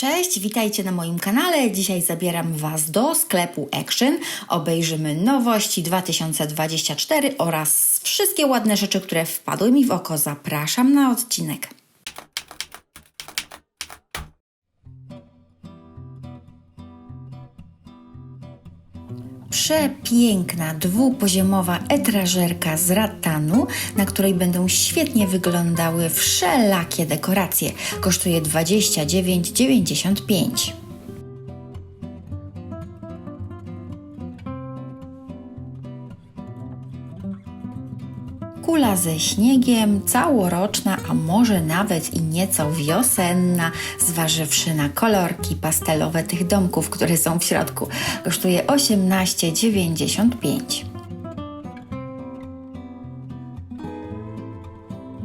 Cześć, witajcie na moim kanale. Dzisiaj zabieram Was do sklepu Action. Obejrzymy nowości 2024 oraz wszystkie ładne rzeczy, które wpadły mi w oko. Zapraszam na odcinek. Przepiękna, dwupoziomowa etrażerka z ratanu, na której będą świetnie wyglądały wszelakie dekoracje. Kosztuje 29,95. Ze śniegiem, całoroczna, a może nawet i nieco wiosenna, zważywszy na kolorki pastelowe tych domków, które są w środku. Kosztuje 18,95.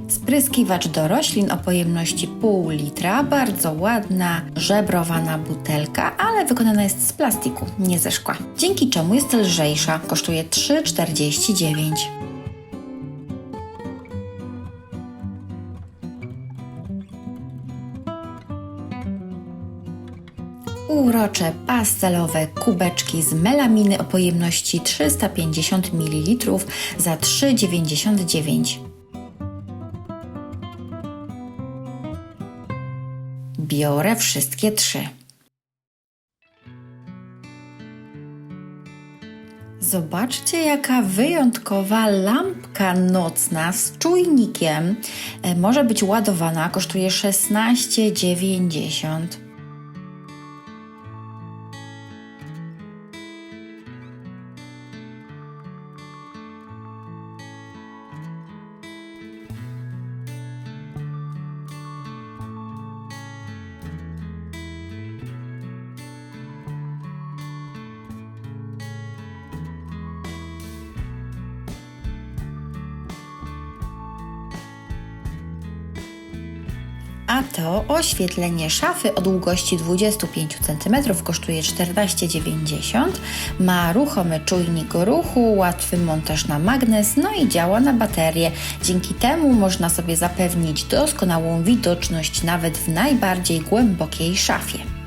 Spryskiwacz do roślin o pojemności pół litra, bardzo ładna, żebrowana butelka, ale wykonana jest z plastiku, nie ze szkła. Dzięki czemu jest lżejsza, kosztuje 3,49. Urocze pastelowe kubeczki z melaminy o pojemności 350 ml za 3,99. Biorę wszystkie trzy. Zobaczcie, jaka wyjątkowa lampka nocna z czujnikiem. E, Może być ładowana, kosztuje 16,90. A to oświetlenie szafy o długości 25 cm kosztuje 14,90. Ma ruchomy czujnik ruchu, łatwy montaż na magnes, no i działa na baterię. Dzięki temu można sobie zapewnić doskonałą widoczność nawet w najbardziej głębokiej szafie.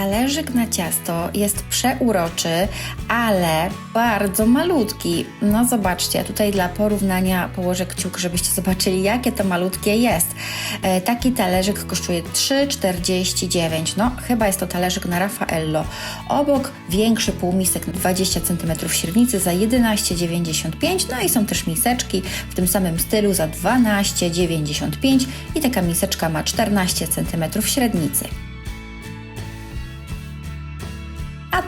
Talerzyk na ciasto jest przeuroczy, ale bardzo malutki. No zobaczcie, tutaj dla porównania położę kciuk, żebyście zobaczyli, jakie to malutkie jest. E, taki talerzyk kosztuje 3,49. No, chyba jest to talerzyk na Raffaello. Obok większy półmisek 20 cm średnicy za 11,95. No i są też miseczki w tym samym stylu za 12,95 i taka miseczka ma 14 cm średnicy.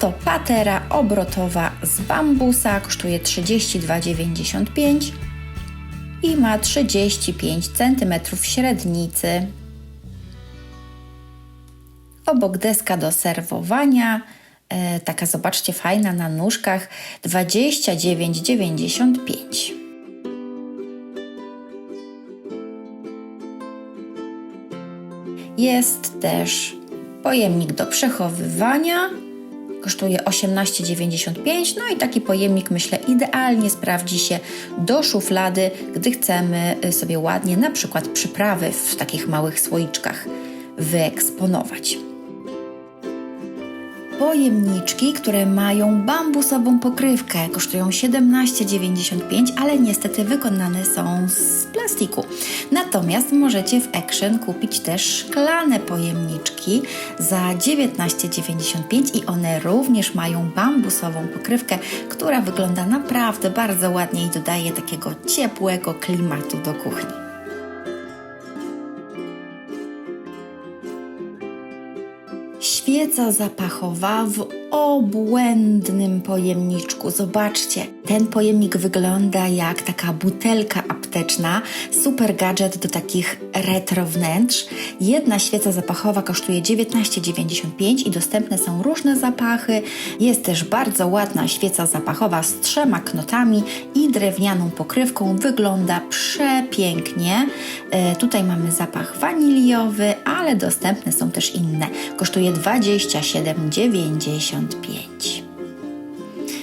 To patera obrotowa z bambusa, kosztuje 32,95 i ma 35 cm średnicy. Obok deska do serwowania, e, taka zobaczcie fajna na nóżkach, 29,95. Jest też pojemnik do przechowywania, kosztuje 18,95. No i taki pojemnik myślę idealnie sprawdzi się do szuflady, gdy chcemy sobie ładnie na przykład przyprawy w takich małych słoiczkach wyeksponować. Pojemniczki, które mają bambusową pokrywkę, kosztują 17,95, ale niestety wykonane są z plastiku. Natomiast możecie w Action kupić też szklane pojemniczki za 19,95 i one również mają bambusową pokrywkę, która wygląda naprawdę bardzo ładnie i dodaje takiego ciepłego klimatu do kuchni. Świeca zapachowa w obłędnym pojemniczku. Zobaczcie, ten pojemnik wygląda jak taka butelka apteczna. Super gadżet do takich retro wnętrz. Jedna świeca zapachowa kosztuje 19,95 i dostępne są różne zapachy. Jest też bardzo ładna świeca zapachowa z trzema knotami i drewnianą pokrywką. Wygląda przepięknie. E, tutaj mamy zapach waniliowy, ale dostępne są też inne. Kosztuje 2 27,95.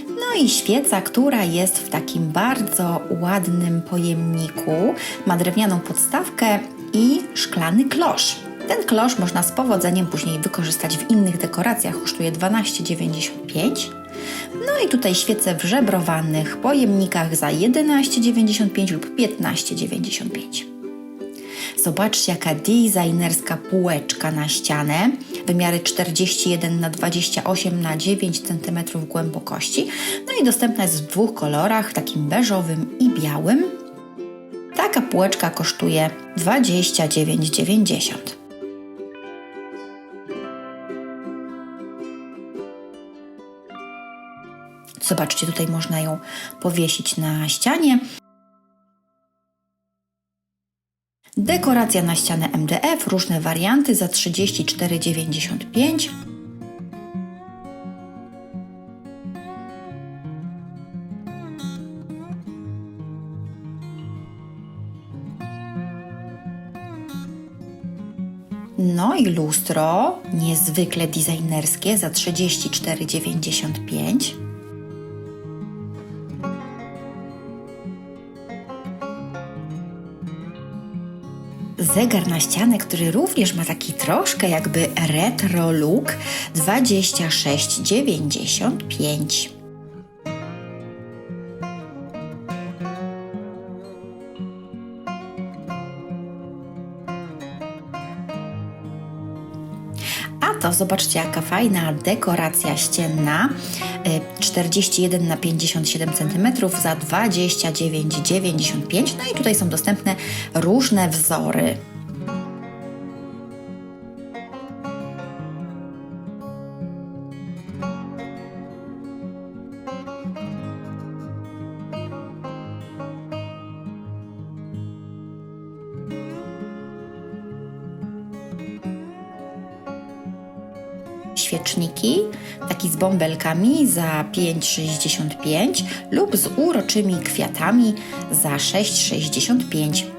No i świeca, która jest w takim bardzo ładnym pojemniku, ma drewnianą podstawkę i szklany klosz. Ten klosz można z powodzeniem później wykorzystać w innych dekoracjach, kosztuje 12,95. No i tutaj świece w żebrowanych pojemnikach za 11,95 lub 15,95. Zobaczcie, jaka designerska półeczka na ścianę. Wymiary 41 na 28 na 9 cm głębokości. No i dostępna jest w dwóch kolorach, takim beżowym i białym. Taka półeczka kosztuje 29,90. Zobaczcie, tutaj można ją powiesić na ścianie. Dekoracja na ścianę MDF, różne warianty za 34,95. No i lustro, niezwykle designerskie za 34,95. Zegar na ścianę, który również ma taki troszkę jakby retro look 26,95. To zobaczcie, jaka fajna dekoracja ścienna. 41 na 57 cm za 29,95. No i tutaj są dostępne różne wzory. Świeczniki, taki z bąbelkami za 5,65 lub z uroczymi kwiatami za 6,65.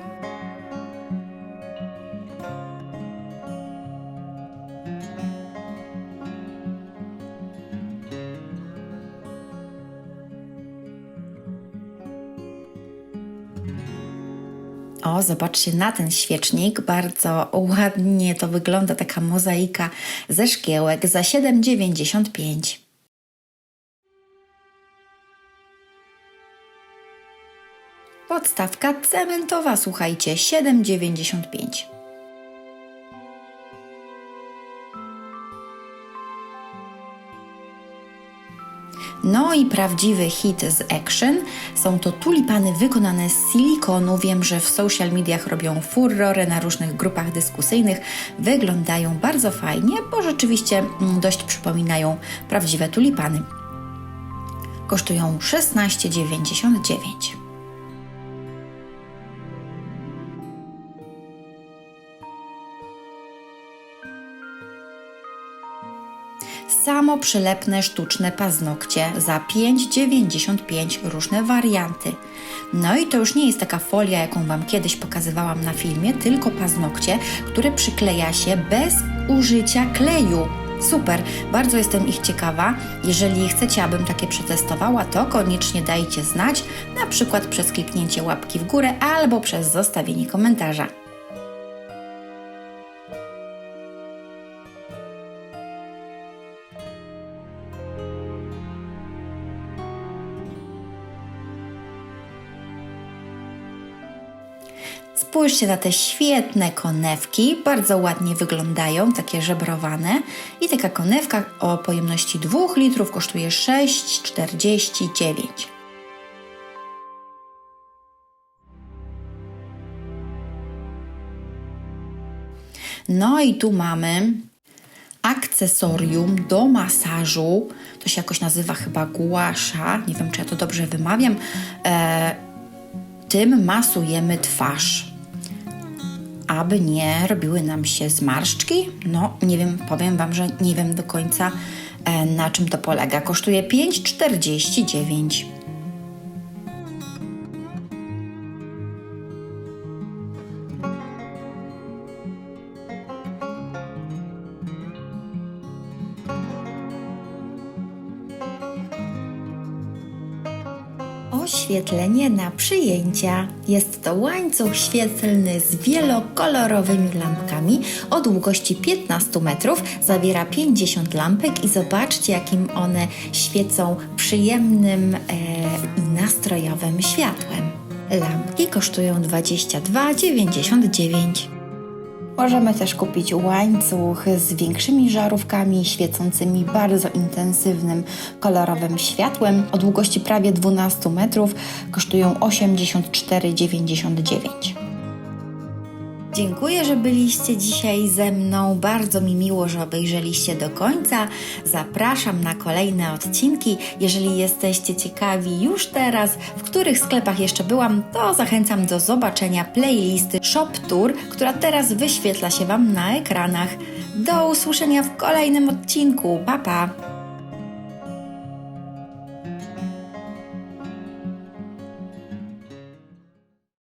Zobaczcie na ten świecznik. Bardzo ładnie to wygląda, taka mozaika ze szkiełek za 7,95. Podstawka cementowa, słuchajcie, 7,95. No i prawdziwy hit z Action są to tulipany wykonane z silikonu. Wiem, że w social mediach robią furorę na różnych grupach dyskusyjnych. Wyglądają bardzo fajnie, bo rzeczywiście mm, dość przypominają prawdziwe tulipany. Kosztują 16,99. Samo przylepne sztuczne paznokcie za 5,95 różne warianty. No i to już nie jest taka folia, jaką Wam kiedyś pokazywałam na filmie, tylko paznokcie, które przykleja się bez użycia kleju. Super, bardzo jestem ich ciekawa. Jeżeli chcecie, abym takie przetestowała, to koniecznie dajcie znać, na przykład przez kliknięcie łapki w górę albo przez zostawienie komentarza. Spójrzcie na te świetne konewki, bardzo ładnie wyglądają, takie żebrowane. I taka konewka o pojemności 2 litrów kosztuje 6,49. No i tu mamy akcesorium do masażu. To się jakoś nazywa chyba głasza. Nie wiem, czy ja to dobrze wymawiam. E, tym masujemy twarz aby nie robiły nam się zmarszczki. No, nie wiem, powiem Wam, że nie wiem do końca e, na czym to polega. Kosztuje 5,49. Oświetlenie na przyjęcia. Jest to łańcuch świetlny z wielokolorowymi lampkami o długości 15 metrów. Zawiera 50 lampek i zobaczcie, jakim one świecą przyjemnym e, i nastrojowym światłem. Lampki kosztują 22,99. Możemy też kupić łańcuch z większymi żarówkami świecącymi bardzo intensywnym kolorowym światłem o długości prawie 12 metrów. Kosztują 84,99. Dziękuję, że byliście dzisiaj ze mną. Bardzo mi miło, że obejrzeliście do końca. Zapraszam na kolejne odcinki. Jeżeli jesteście ciekawi już teraz, w których sklepach jeszcze byłam, to zachęcam do zobaczenia playlisty Shop Tour, która teraz wyświetla się Wam na ekranach. Do usłyszenia w kolejnym odcinku. Pa pa!